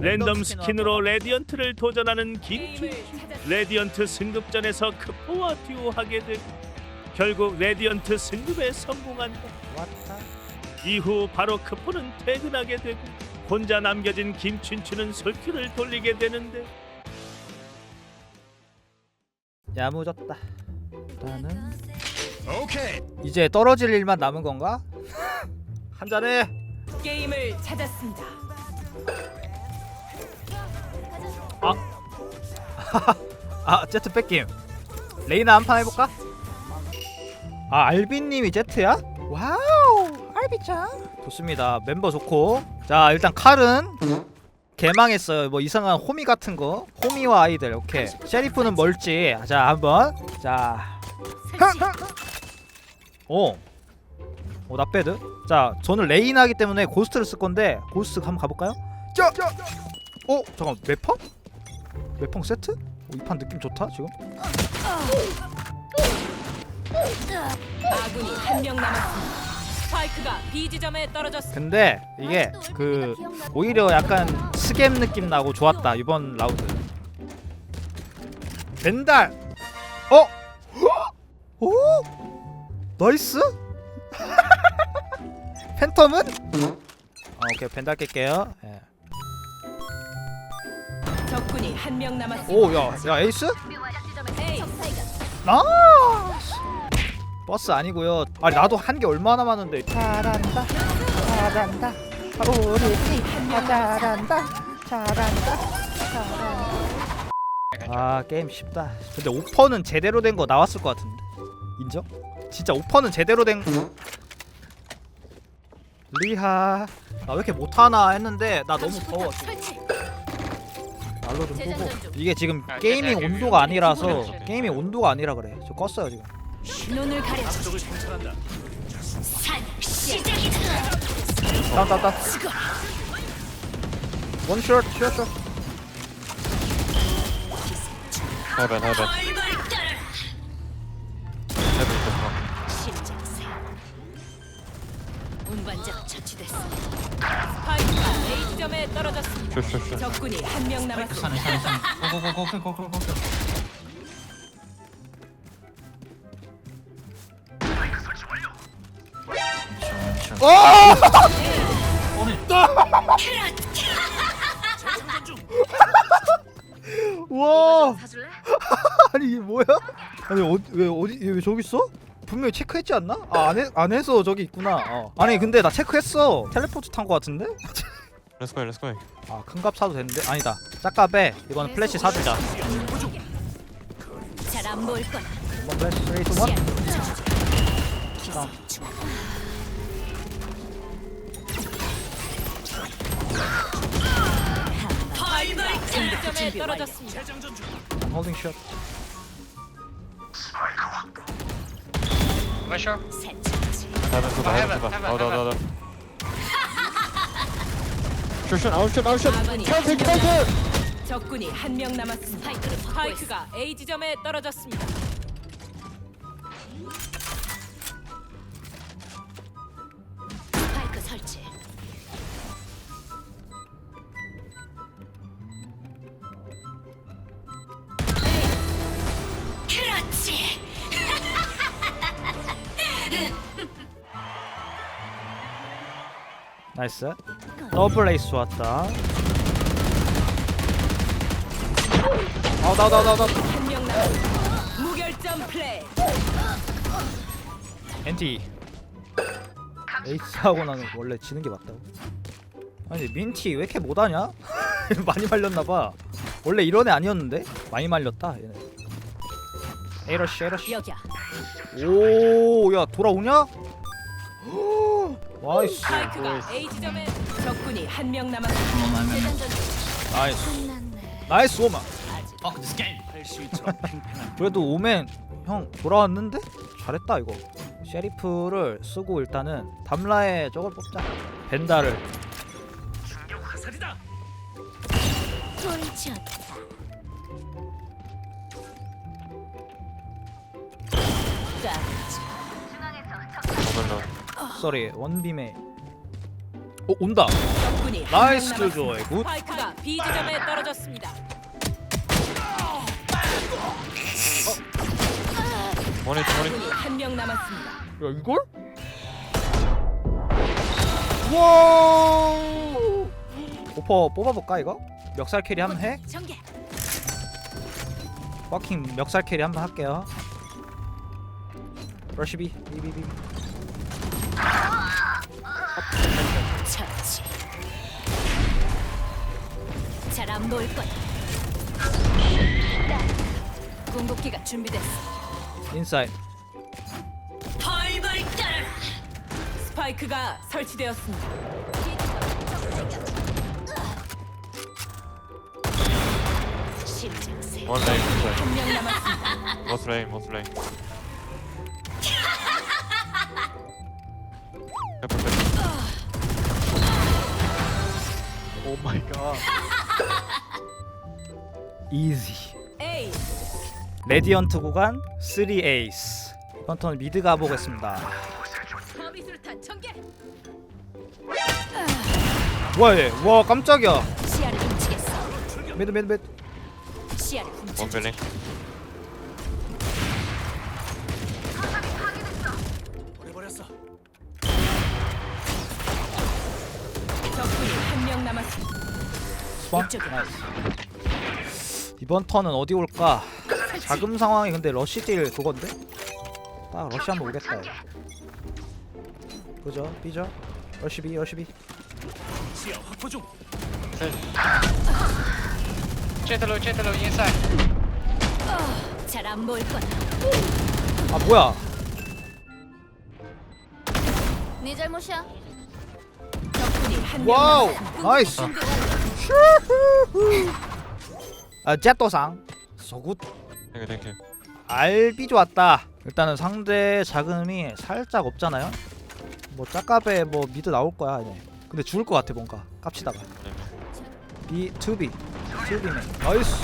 랜덤 스킨으로 레디언트를 도전하는 김춘 레디언트 승급전에서 크포와 듀오하게 되고 결국 레디언트 승급에 성공한다 왔다. 이후 바로 크포는 퇴근하게 되고 혼자 남겨진 김춘추는 솔큐를 돌리게 되는데 야무졌다. 일단은 이제 떨어질 일만 남은 건가? 한 잔해. 게임을 찾았습니다. 아 제트 뺏김. 레이나 한 판 해볼까? 아 알빈님이 제트야? 와우 알비짱. 좋습니다. 멤버 좋고. 자 일단 칼은 개망했어요. 뭐 이상한 호미 같은 거. 호미와 아이들. 오케이. 셰리프는 멀지. 자 한번. 자. 오. 오 나배드. 자 저는 레이나기 때문에 고스트를 쓸 건데 고스트 한번 가볼까요? 자. 어 잠깐 매펑? 매펑 세트? 이판 느낌 좋다 지금. 아군이 한 명 남았습니다. 스파이크가 B 지점에 떨어졌습니다. 근데 이게 그 오히려 약간 스겜 느낌 나고 좋았다 이번 라운드. 벤달. 어? 오? 나이스? 팬텀은? 아, 오케이 벤달 깰게요. 예. 한 명 남았습니다. 오, 야, 야 에이스? 에이, 나이스. 버스 아니고요. 아니 나도 한 게 얼마나 많은데. 잘한다, 잘한다. 우리 팀 잘한다, 잘한다, 잘한다. 아 게임 쉽다. 근데 오퍼는 제대로 된 거 나왔을 것 같은데. 인정? 진짜 오퍼는 제대로 된. 리하. 나 왜 이렇게 못하나 했는데 나 너무 더워. 날로 좀 끄고. 이게 지금 게이밍 온도가 아니라서 게이밍 온도가 아니라 그래. 저 껐어요 지금. 눈을 가려. 다운 다운 다운 원샷 샷샷 해변 해변 해변 좋다 운반자가 처치됐습니다. 지점에 떨어졌습니다. 적군이 한 명 남았습니다. 와 아니 이게 뭐야? 아니 어디 왜 어디 왜 저기 있어? 분명히 체크했지 않나? 아 안 해 안 해서 저기 있구나. 어. 아니 근데 나 체크했어. 텔레포트 탄 거 같은데? 렛츠고 렛츠고 아 큰 값 사도 되는데 아니다. 짝값에 이거는 플래시 사주자. 잘안 보일 거야. 플래시 3, 2, 1 스파이크가 A 지점에 떨어졌습니다. 홀딩 샷. 해변 쏘다 해변 쏘다 어다 어다 어다 슈슈 아웃슛 아웃슛 아군이 캔트 한 캔트 명 적군이 한 명 남았습니다. 스파이크가 A 지점에 떨어졌습니다. 스파이크 설치. 나이스. 더블 에이스 좋았다. 아우 나우 나우 나우 나우. 한명 남았습니다. 무결점 플레이. 엔티 에이스 하고 나는 원래 지는 게 맞다고 아니 민티 왜 이렇게 못하냐? 많이 말렸나봐 원래 이런 애 아니었는데? 많이 말렸다 얘네 에러쉬 에러쉬. 오야 돌아오냐? 나이스 스파이크가 A 지점에 적군이 한 명 남았습니다. 나이스. 나이스 오만 그래도 오맨 형 돌아왔는데? 잘했다 이거 셰리프를 쓰고 일단은 담라에 저걸 뽑자 벤다를 돌지었다. 오늘로 쏘리 원빔에 어 온다 적군이 한명 나이스 남았습니다. 킬조이 굿 스파이크가 B 지점에 떨어졌습니다. 원이 원이 적군이 한 명 남았습니다. 야 이걸? 와 오퍼 뽑아볼까 이거? 멱살 캐리 한번 해? 전개. 워킹 멱살 캐리 한번 할게요 러시비 비비비 처치. 잘안 보일 거야. 궁극기가 준비됐어. 인사이드 펄벌 떨어라. 스파이크가 설치되었습니다. 심장세. 원 레인 원한명 남았습니다. 레인 워스 마이 갓 이지. 레디언트 구간 3 에이스 이번 턴 미드 가보겠습니다. 뭐야 얘 와 깜짝이야 시야를 훔치겠어. 미드 미드 미드 시야를 훔쳐. 원 빌링 남았습니다. 나이스 이번 턴은 어디 올까 자금 상황이 근데 러시 딜 그건데 딱 러시 한번 오겠다. 그죠 삐죠 러시 비 러시 비 Cetalo, cetalo, inside. 잘안 보일 거야. 아 뭐야 네 잘못이야. 와우. 나이스. 아 제또상. 소굿. 땡큐 땡큐. 알비 좋았다. 일단은 상대 자금이 살짝 없잖아요? 뭐 짝갑에 뭐 미드 나올 거야 이제. 근데 죽을 것 같아 뭔가. 깝치다가. B 2B 2B네. 나이스.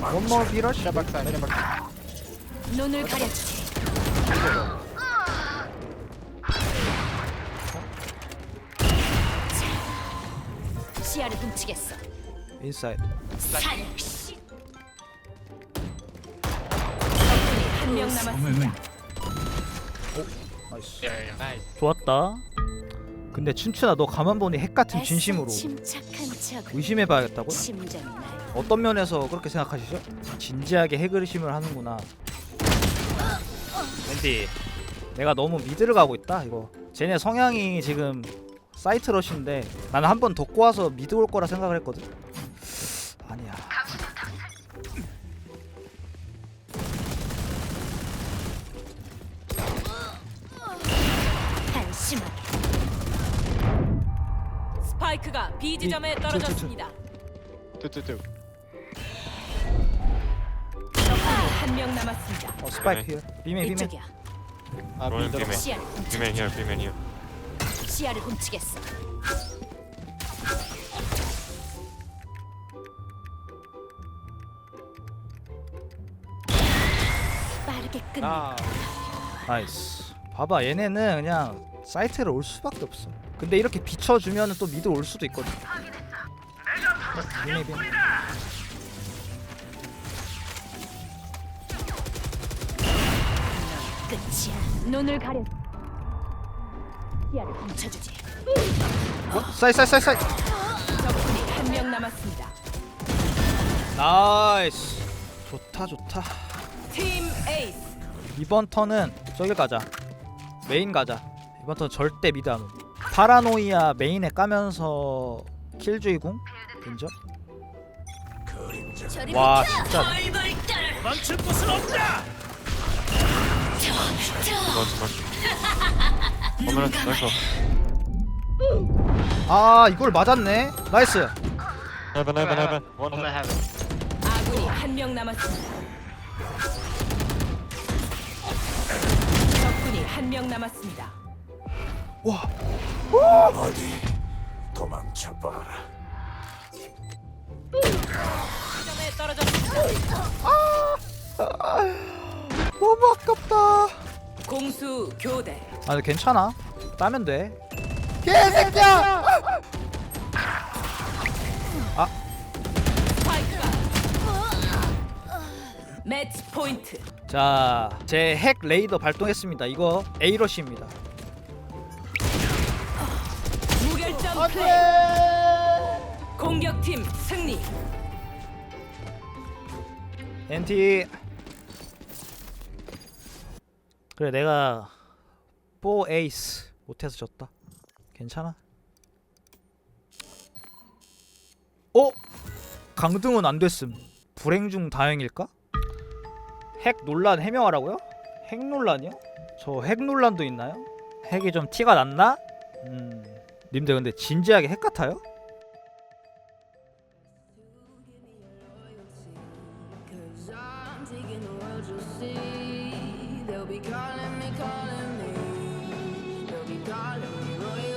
원모 비러시 눈을 가려주지. 시야를 훔치겠어. 인사이드 살시. 적군이 한 명 남았습니다. 나이스 yeah, nice. 좋았다 근데 춘춘아 너 가만 보니 핵 같은 진심으로 침착한 척. 의심해봐야겠다고? 심장이 날. 어떤 면에서 그렇게 생각하시죠? 진지하게 핵 의심을 하는구나 왠지 내가 너무 미드를 가고 있다 이거 쟤네 성향이 지금 사이트 러시인데 나는 한 번 더 꼬아서 미드 올 거라 생각을 했거든 아니야 한심하게. 스파이크가 B 지점에. 떨어졌습니다. 적군이 한명 남았습니다. 어 스파이크 히어 비메 비메 이쪽이야. Rolling middle. B-main. 시야를 훔쳐. 비맨 히어 비맨 히어 시야를 훔치겠어. 빠르게 끝내. Ah, 나이스 봐봐 얘네는 그냥 사이트를 올 수밖에 없어 근데 이렇게 비춰주면 또 미드 올 수도 있거든 비메 비메 끝이야. 눈을 가려. 시야를 훔쳐주지. 사이 사이 사이 사이. 적군이 한 명 남았습니다. 나이스. 좋다 좋다. 팀 에이스. 이번 턴은 저길 가자. 메인 가자. 이번 턴 절대 미드 안 오. 파라노이아 메인에 까면서 킬주의 궁 인정? 저리 와 진짜. 멈출 곳은 없다. 오면은 나이스 아 이걸 맞았네. 나이스. 헤븐 헤븐 헤븐. 원 heaven. 아군이 한 명 남았습니다. 적군이 한 명 남았습니다. 와. 지점에 떨어졌습니다. 너무 아깝다 공수 교대. 아 근데 괜찮아 따면 돼 개새끼야 스파이크가 매치 포인트. 자, 제 핵 레이더 발동했습니다. 이거 A러시입니다. 무결점 플레이. 공격팀 승리. NT 그래 내가 4 에이스 못해서 졌다 괜찮아 어? 강등은 안 됐음 불행 중 다행일까? 핵 논란 해명하라고요? 핵 논란이요? 저 핵 논란도 있나요? 핵이 좀 티가 났나? 음 님들 근데 진지하게 핵 같아요? Cause I'm taking the world you see They'll be calling me, calling me. They'll be calling me, oh.